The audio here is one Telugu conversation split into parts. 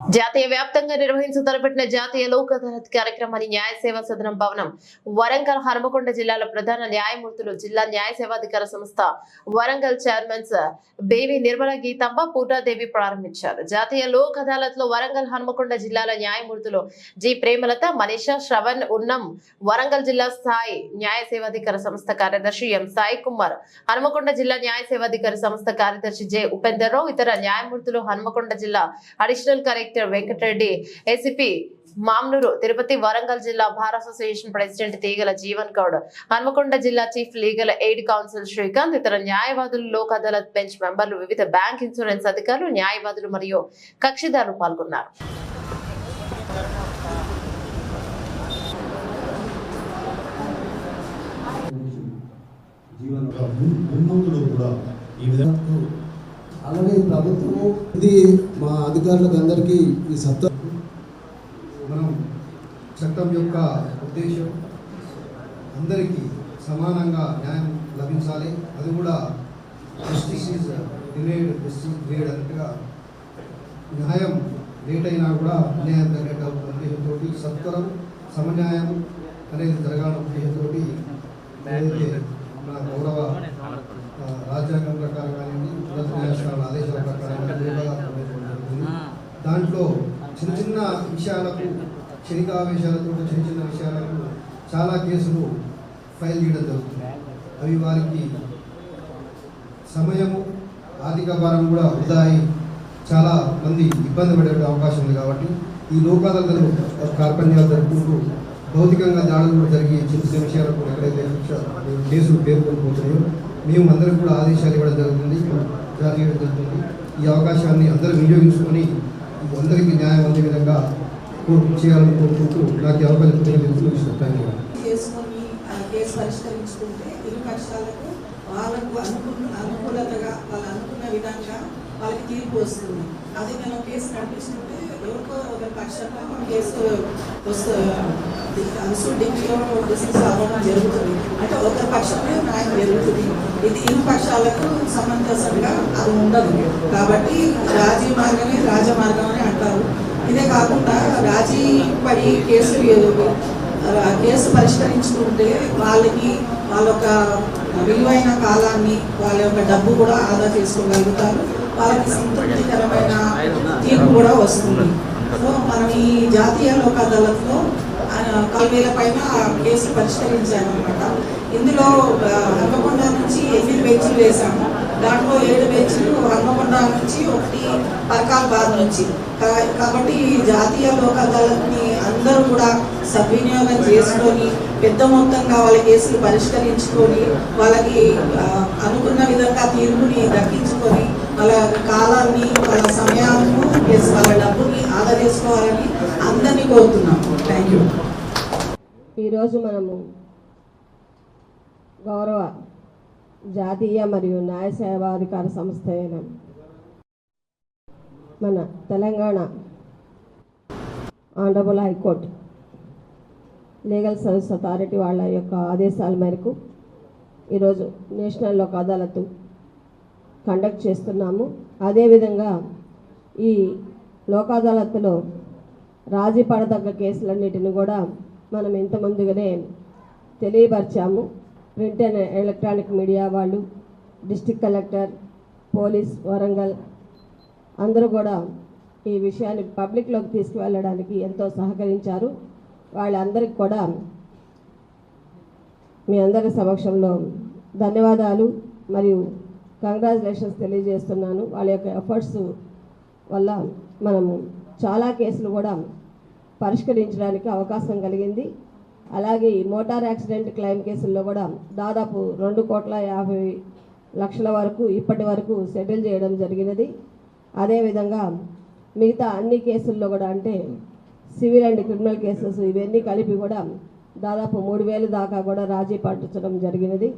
జాతీయ వ్యాప్తంగా నిర్వహించి తలపెట్టిన జాతీయ లోక్ అదాలత్ కార్యక్రమాన్ని న్యాయ సేవా సదనం భవనం వరంగల్ హనుమకొండ జిల్లాల ప్రధాన న్యాయమూర్తులు జిల్లా న్యాయ సేవాధికార సంస్థ వరంగల్ చైర్మన్స్ బేవి నిర్మల గీతమ్మ పూటాదేవి ప్రారంభించారు. జాతీయ లోక్ అదాలత్లో వరంగల్ హనుమకొండ జిల్లాల న్యాయమూర్తులు జి ప్రేమలత మనీషా శ్రవణ్ ఉన్నం వరంగల్ జిల్లా స్థాయి న్యాయ సేవాధికార సంస్థ కార్యదర్శి ఎం సాయి కుమార్ హనుమకొండ జిల్లా న్యాయ సేవాధికార సంస్థ కార్యదర్శి జె ఉపేందర్ రావు ఇతర న్యాయమూర్తులు హనుమకొండ జిల్లా additional collector Venkatareddy ACP Mamnoor Tirupati Warangal జిల్లా bar association president Teegala Jeevan Goud Hanamkonda జిల్లా chief legal aid counsel Srikanth ఇతర న్యాయవాదులు లోక్ అదాలత్ బెంచ్ మెంబర్లు వివిధ బ్యాంక్ ఇన్సూరెన్స్ అధికారులు న్యాయవాదులు మరియు కక్షిదారులు పాల్గొన్నారు. జీవన కూడా ఈ విధంగా అలాగే ప్రభుత్వము ఇది మా అధికారులకు అందరికీ ఈ సత్తా మనం చట్టం యొక్క ఉద్దేశం అందరికీ సమానంగా న్యాయం లభించాలి. అది కూడా justice is delayed justice grade అన్నట్టుగా న్యాయం లేట్ అయినా కూడా అన్యాయం జరిగేట ఉద్దేశంతో సత్వరం సమన్యాయం అనేది జరగాలన్న ఉద్దేశంతో మన గౌరవ రాజ్యాంగం ప్రకారం కానివ్వండి ఉన్నత న్యాయస్థానాల ఆదేశాల ప్రకారం జరుగుతుంది దాంట్లో చిన్న చిన్న విషయాలకు క్షణికావేశాలతో చిన్న చిన్న విషయాలకు చాలా కేసులు ఫైల్ చేయడం జరుగుతుంది. అవి వారికి సమయము ఆర్థిక భారం కూడా వృధా అయి చాలా మంది ఇబ్బంది పడే అవకాశం ఉంది కాబట్టి ఈ లోకాదాలు కార్పణ్యాలు జరుపుకుంటూ భౌతికంగా దాడులు కూడా జరిగి చిన్న చిన్న విషయాలకు ఎక్కడైతే కేసులు పేర్కొనిపోతున్నాయో మేము అందరం కూడా ఆదేశాలు ఇవ్వడం జరుగుతుంది జారీ చేయడం జరుగుతుంది. ఈ అవకాశాన్ని అందరూ వినియోగించుకొని అందరికీ న్యాయం అందే విధంగా కోరు చేయాలని కోరుకుంటూ నాకు అవకాశం తెలుసు చేసుకొని కేసు పరిష్కరించుకుంటే ఇరు పక్షాలకు వాళ్ళకు అనుకున్న అనుకూలతగా వాళ్ళు అనుకున్న విధంగా వాళ్ళకి తీర్పు వస్తుంది. అది మనం కేసు కనిపిస్తుంటే ఎవరికో ఒక పక్షంగా కేసు వస్తుంది డిగ్రీలో డిస్కస్ అవ్వడం జరుగుతుంది. అంటే ఒకరి పక్షమే న్యాయం జరుగుతుంది. ఇది ఇరు పక్షాలకు సమంజసంగా అది ఉండదు. కాబట్టి రాజీ మార్గమే రాజమార్గం అని అంటారు. ఇదే కాకుండా రాజీ పడి కేసు కేసు పరిష్కరించుకుంటే వాళ్ళకి వాళ్ళొక విలువైన కాలాన్ని వాళ్ళ యొక్క డబ్బు కూడా ఆదా చేసుకోగలుగుతారు. వాళ్ళకి సంతృప్తికరమైన తీర్పు కూడా వస్తుంది. సో మనం ఈ జాతీయ లోక అదాలత్లో వేల పైన ఆ పరిష్కరించాను పరిష్కరించామన్నమాట. ఇందులో హనుమకొండ నుంచి ఎనిమిది బెంచ్లు వేశాము. దాంట్లో ఏడు బెంచ్లు హన్మకొండ నుంచి ఒకటి పరకాల్బాద్ నుంచి. కా- కాబట్టి జాతీయ లోక్ అదాలత్ని అందరూ కూడా సద్వినియోగం చేసుకొని పెద్ద మొత్తంగా వాళ్ళ కేసులు పరిష్కరించుకొని వాళ్ళకి అనుకున్న విధంగా తీర్పుని దక్కించుకొని వాళ్ళ కాలాన్ని వాళ్ళ సమయాలను ప్లస్ వాళ్ళ డబ్బుని ఆదా చేసుకోవాలని అందరినీ కోరుతున్నాం. థ్యాంక్ యూ ఈరోజు మనము గౌరవ జాతీయ మరియు న్యాయ సేవాధికార సంస్థ అయిన మన Telangana honourable high court legal service authority వాళ్ళ యొక్క ఆదేశాల మేరకు ఈరోజు నేషనల్ లోక్ అదాలత్ కండక్ట్ చేస్తున్నాము. అదేవిధంగా ఈ లోక్ అదాలత్లో రాజీ పడదగ్గ కేసులన్నిటిని కూడా మనం ఇంత ముందుగానే తెలియపరిచాము. ప్రింట్ అండ్ ఎలక్ట్రానిక్ మీడియా వాళ్ళు డిస్టిక్ కలెక్టర్ పోలీస్ వరంగల్ అందరూ కూడా ఈ విషయాన్ని పబ్లిక్లోకి తీసుకువెళ్ళడానికి ఎంతో సహకరించారు. వాళ్ళందరికీ కూడా మీ అందరి సమక్షంలో ధన్యవాదాలు మరియు కంగ్రాచులేషన్స్ తెలియజేస్తున్నాను. వాళ్ళ యొక్క ఎఫర్ట్స్ వల్ల మనము చాలా కేసులు కూడా పరిష్కరించడానికి అవకాశం కలిగింది. అలాగే ఈ మోటార్ యాక్సిడెంట్ క్లెయిమ్ కేసుల్లో కూడా దాదాపు రెండు కోట్ల యాభై లక్షల వరకు ఇప్పటి వరకు సెటిల్ చేయడం జరిగినది. అదేవిధంగా మిగతా అన్ని కేసుల్లో కూడా అంటే సివిల్ అండ్ క్రిమినల్ కేసెస్ ఇవన్నీ కలిపి కూడా దాదాపు మూడు వేలు దాకా కూడా రాజీ పట్టించడం జరిగినది.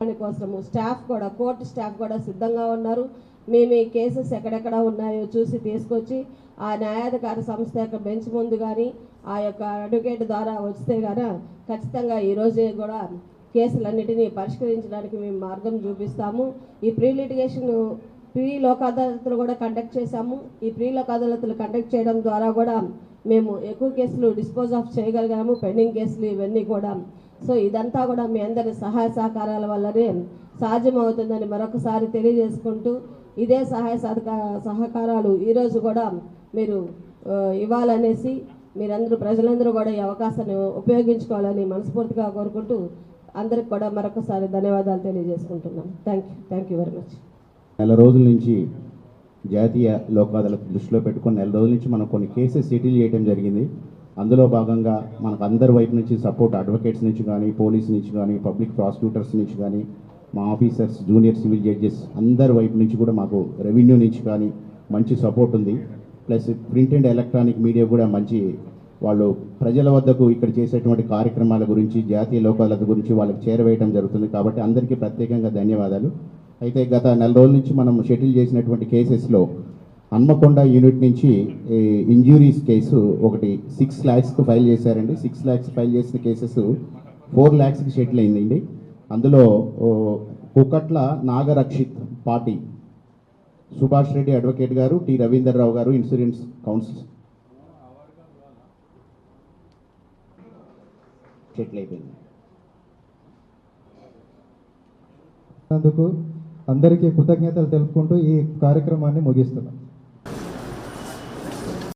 దానికోసము స్టాఫ్ కూడా కోర్టు స్టాఫ్ కూడా సిద్ధంగా ఉన్నారు. మేము ఈ కేసెస్ ఎక్కడెక్కడ ఉన్నాయో చూసి తీసుకొచ్చి ఆ న్యాయాధికార సంస్థ యొక్క బెంచ్ ముందు కానీ ఆ యొక్క అడ్వకేట్ ద్వారా వస్తే కానీ ఖచ్చితంగా ఈరోజే కూడా కేసులన్నిటినీ పరిష్కరించడానికి మేము మార్గం చూపిస్తాము. ఈ ప్రీ లిటిగేషన్ ప్రీ లోక అదాలతులు కూడా కండక్ట్ చేశాము. ఈ ప్రీ లోక్ అదాలతులు కండక్ట్ చేయడం ద్వారా కూడా మేము ఎక్కువ కేసులు డిస్పోజ్ ఆఫ్ చేయగలిగాము పెండింగ్ కేసులు ఇవన్నీ కూడా. సో ఇదంతా కూడా మీ అందరి సహాయ సహకారాల వల్లనే సాధ్యమవుతుందని మరొకసారి తెలియజేసుకుంటూ ఇదే సహాయ సహకార సహకారాలు ఈరోజు కూడా మీరు ఇవ్వాలనేసి మీరందరూ ప్రజలందరూ కూడా ఈ అవకాశాన్ని ఉపయోగించుకోవాలని మనస్ఫూర్తిగా కోరుకుంటూ అందరికి కూడా మరొకసారి ధన్యవాదాలు తెలియజేసుకుంటున్నాను thank you thank you very much నెల రోజుల నుంచి జాతీయ లోక్ దృష్టిలో పెట్టుకొని నెల రోజుల నుంచి మనం కొన్ని కేసెస్ సెటిల్ చేయడం జరిగింది. అందులో భాగంగా మనకు అందరి వైపు నుంచి సపోర్ట్ అడ్వకేట్స్ నుంచి కానీ పోలీస్ నుంచి కానీ పబ్లిక్ ప్రాసిక్యూటర్స్ నుంచి కానీ మా ఆఫీసర్స్ జూనియర్ సివిల్ జడ్జెస్ అందరి వైపు నుంచి కూడా మాకు రెవెన్యూ నుంచి కానీ మంచి సపోర్ట్ ఉంది. Plus print and electronic media కూడా మంచి వాళ్ళు ప్రజల వద్దకు ఇక్కడ చేసేటువంటి కార్యక్రమాల గురించి జాతీయ లోకాల గురించి వాళ్ళకి చేరవేయడం జరుగుతుంది. కాబట్టి అందరికీ ప్రత్యేకంగా ధన్యవాదాలు. అయితే గత నెల రోజుల నుంచి మనం షెటిల్ చేసినటువంటి కేసెస్లో హన్మకొండ యూనిట్ నుంచి ఇంజ్యూరీస్ కేసు ఒకటి సిక్స్ ల్యాక్స్కి ఫైల్ చేశారండి. సిక్స్ ల్యాక్స్ ఫైల్ చేసిన కేసెస్ ఫోర్ ల్యాక్స్కి షెటిల్ అయిందండి. అందులో ఓ, కుకట్ల నాగరక్షిత్ పార్టీ సుభాష్ రెడ్డి అడ్వకేట్ గారు టి రవీందర్ రావు గారు ఇన్సూరెన్స్ కౌన్సిల్. అయిపోయింది అందుకు అందరికీ కృతజ్ఞతలు తెలుపుకుంటూ ఈ కార్యక్రమాన్ని ముగిస్తున్నాం.